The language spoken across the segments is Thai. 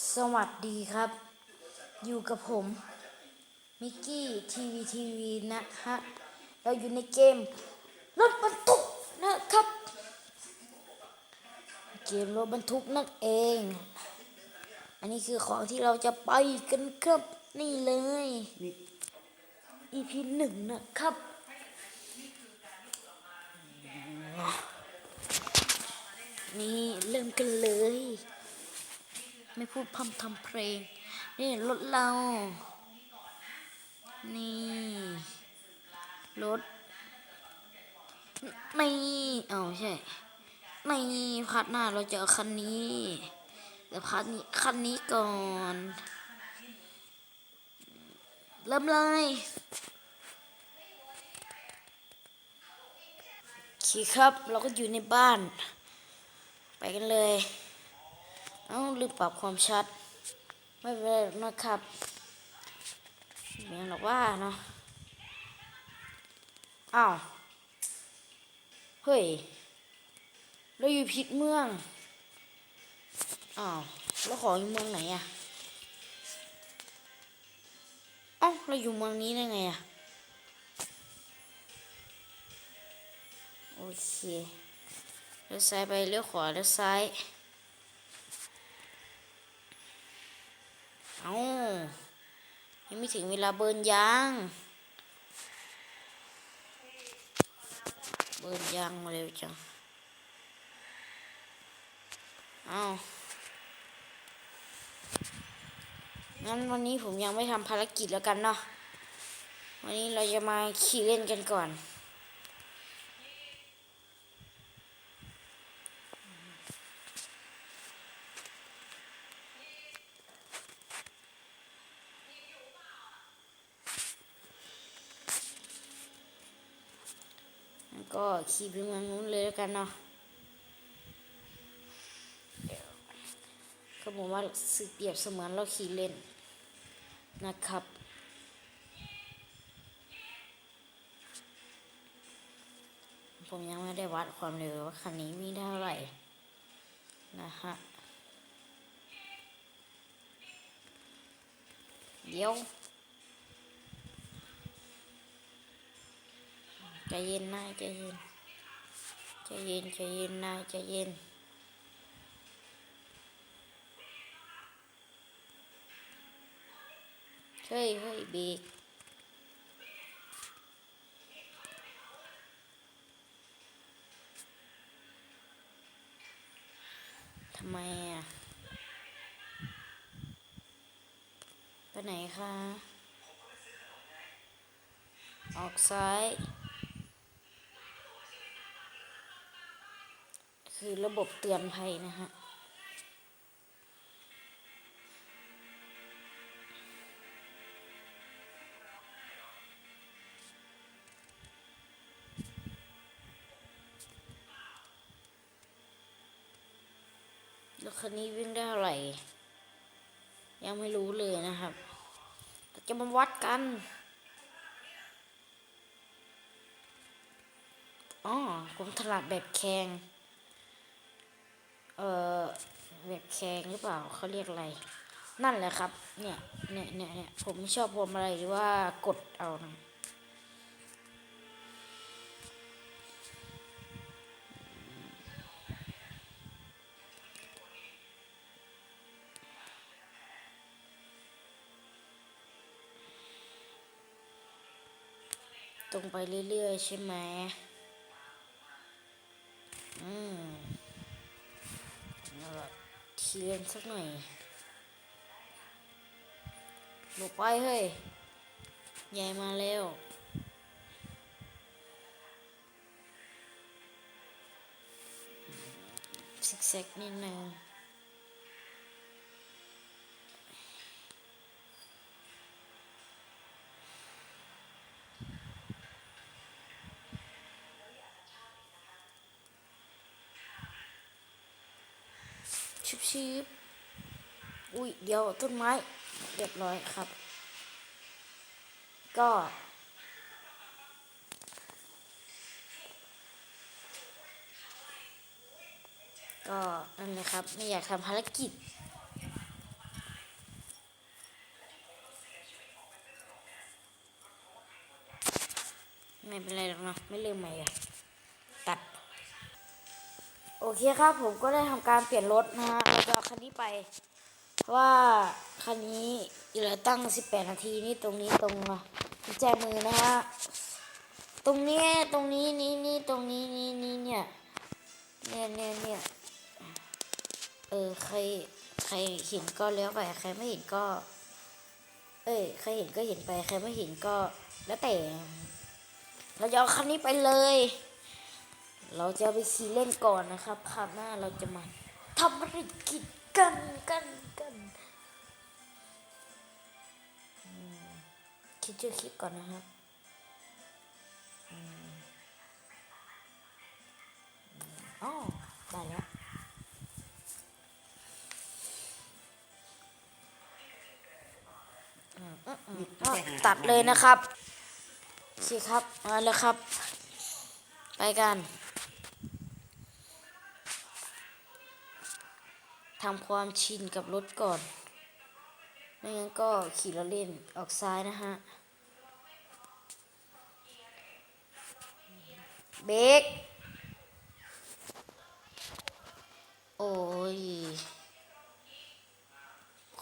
สวัสดีครับ อยู่กับผม มิกกี้ทีวีทีวีนะฮะ เราอยู่ในเกม รถบรรทุกนะครับ เกมรถบรรทุกนั่นเอง อันนี้คือของที่เราจะไปกันครับ นี่เลย EP หนึ่งนะครับนี่เริ่มกันเลย ไม่พูดพร่ำทำเพลง นี่รถเรา นี่รถไม่เอาใช่ไม่พัดหน้าเราจะเอาคันนี้แต่พัดนี้คันนี้ก่อน เริ่มเลยขี่ครับ เราก็อยู่ในบ้าน ไปกันเลย เอาลืมปรับความชัด ไม่เป็นไรนะครับเมียงหรอกว่าเนาะอ้าวเฮ้ยเราอยู่ผิดเมืองอ้าวแล้วขออยู่เมืองไหนอะเอ้าเราอยู่เมืองนี้ได้ไงอะโอเคเลี้ยวซ้ายไปเลี้ยวขวาเลี้ยวซ้าย เอายังไม่ถึงเวลาเบิร์นยาง เบิร์นยางมาเร็วจัง เอางั้นวันนี้ผมยังไม่ทำภารกิจแล้วกันเนาะ วันนี้เราจะมาขี่เล่นกันก่อน ก็ขี่ไปเมืองนู้นเลยแล้วกันเนาะก็บอกว่าสึกเปรียบเสมือนเราขี่เล่นนะครับ ผมยังไม่ได้วัดความเร็วว่าคันนี้วิ่งได้เท่าไหร่ นะฮะ เดี๋ยว ใจเย็นนะใจเย็นใจเย็นใจเย็นนะใจเย็นเฮ้ยเฮ้ยบรกทำไมอะไปไหนคะ ออกซ้าย คือระบบเตือนภัยนะฮะแล้วคันนี้วิ่งได้เท่าไหร่ ยังไม่รู้เลยนะครับจะมาวัดกันอ๋อผมถนัดแบบแข่ง ออแบบแข่งหรือเปล่าเขาเรียกอะไร นั่นแหละครับ เนี่ยเนี่ยเนี่ยเนี่ยผมไม่ชอบพวมาลัยหรือว่ากดเอานะตรงไปเรื่อยๆใช่ไหมอืม ทีเรียนสักหน่อยหลบไปเฮ้ยยายมาแล้วซิกแซกนิดนึง ชีบอุ้ยเดี๋ยวต้นไม้เรียบร้อยครับ ก็ ก็นั่นแหละครับ ไม่อยากทำภารกิจไม่เป็นไรหรอกเนาะไม่ลืมใหม่อะ โอเคครับ ผมก็ได้ทำการเปลี่ยนรถนะฮะแล้วก็คันนี้ไป เพราะว่าคันนี้เหลือตั้ง 18 นาทีนี่ตรงนี้ตรงกุญแจมือนะฮะตรงนี้ตรงนี้นี่นี่ตรงนี้นี่นี่เนี่ยเนี่ยเนี่ยเนี่ยเออใครใครเห็นก็แล้วไปใครไม่เห็นก็ เอ้ยใครเห็นก็เห็นไปใครไม่เห็นก็ แล้วแต่เราจะเอาคันนี้ไปเลย เราจะไปขี่เล่นก่อนนะครับคราวหน้าเราจะมาทำอะไรกิจกันกันกันคิดชื่อคลิปก่อนนะครับอ๋อได้แล้วอืมอืมอืมอ้าวตัดเลยนะครับโอเคครับ มาแล้วครับ ไปกัน ทำความชินกับรถก่อน ไม่งั้นก็ขี่รถเล่นออกซ้ายนะฮะ เบรก โอ้ย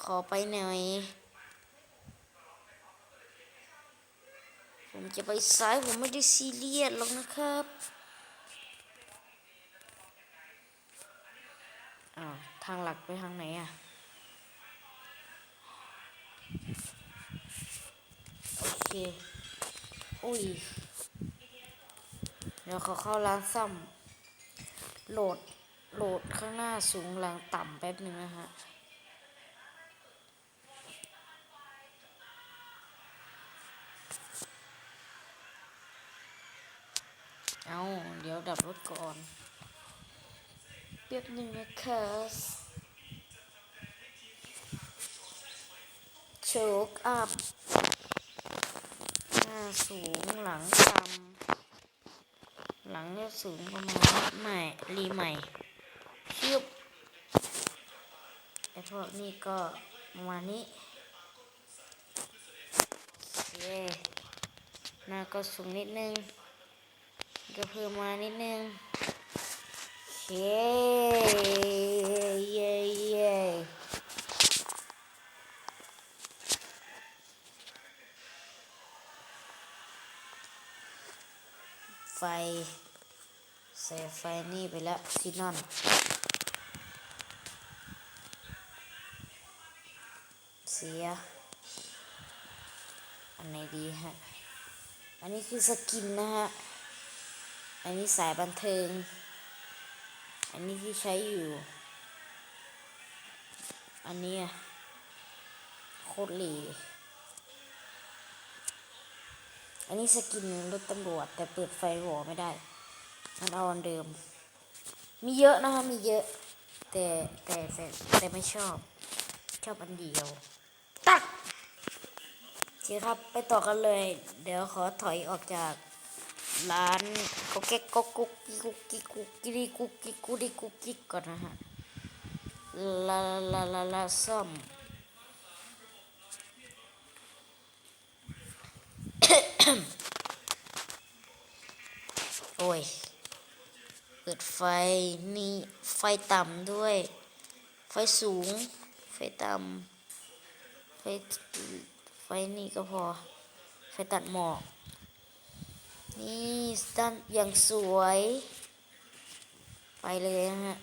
ขอไปหน่อย ผมจะไปซ้าย ผมไม่ได้ซีเรียสหรอกนะครับอ้าว ทางหลักไปทางไหนอะโอเคอุ้ยเดี๋ยวเขาเข้าร้านซ่อมโหลดโหลดข้างหน้าสูงหลังต่ำแป๊บหนึ่งนะฮะเอาเดี๋ยวดับรถก่อน แป๊บหนึ่งนะคะโชกอัพหน้าสูงหลังต่ำหลังเนี่ยสูงประมาณใหม่รีใหม่ชิบไอพวกนี้ก็ประมาณนี้โอเคหน้าก็สูงนิดนึงก็เพิ่มมานิดนึง เคเย้เย้ไฟใส่ไฟนี่ไปแล้วซีนอนเสียอันไหนดีฮะ อันนี้คือสกินนะฮะ อันนี้สายบันเทิง อันนี้ที่ใช้อยู่ อันนี้อะโคตรหลีอันนี้สกินรถตำรวจ แต่เปิดไฟหัวไม่ได้มันเอาอันเดิม มีเยอะนะคะมีเยอะ แต่แต่แต่แต่ไม่ชอบ ชอบอันเดียว ตักโอเคครับไปต่อกันเลย เดี๋ยวขอถอยออกจากร้าน ก็แก๊กก็กุกกิกุกกิกุกกิ๊กกุ๊กกิ๊กกุ๊กกิ๊กกุ๊กกิ๊กก่อนนะฮะลาลาลาลาซ่อมโอ้ย เปิดไฟนี่ไฟต่ำด้วย ไฟสูง ไฟต่ำไฟไฟนี่ก็พอ ไฟตัดหมอก นี่สตันอย่างสวย ไปเลยนะฮะ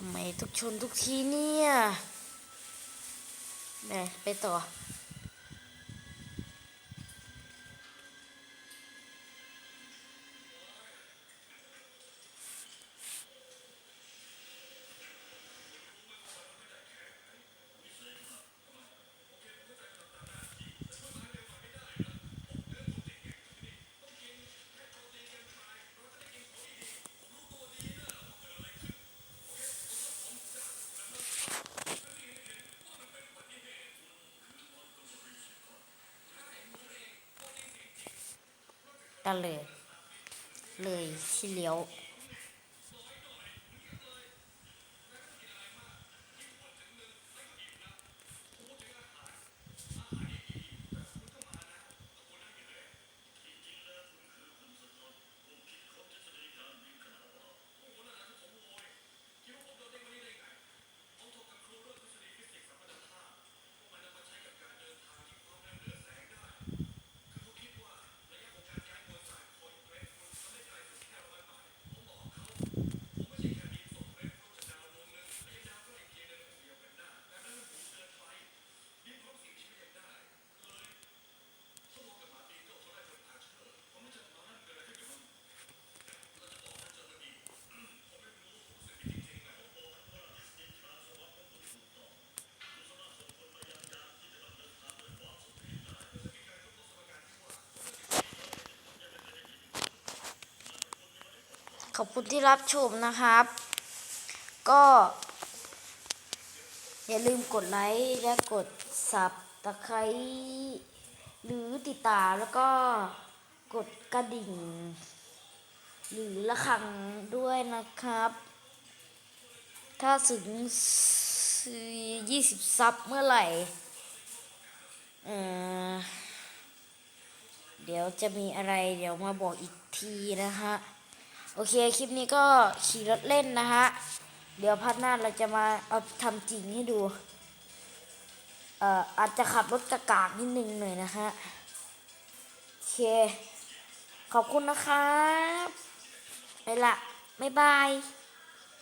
ทำไมทุกชนทุกทีเนี่ยไปไปต่อ กันเลย เลยที่เลี้ยว ขอบคุณที่รับชมนะครับ ก็ อย่าลืมกดไลค์และกดสับตะไคร้หรือติดตามแล้วก็กดกระดิ่ง หรือระฆังด้วยนะครับ ถ้าถึงยี่สิบซับเมื่อไหร่เออเดี๋ยวจะมีอะไรเดี๋ยวมาบอกอีกทีนะฮะ โอเคคลิปนี้ก็ขี่รถเล่นนะฮะ เดี๋ยวพัดหน้าเราจะมาเอาทำจริงให้ดูเอ่ออาจจะขับรถกระกากนิดนึงหน่อยนะฮะโอเค ขอบคุณนะครับไปละบ๊ายบาย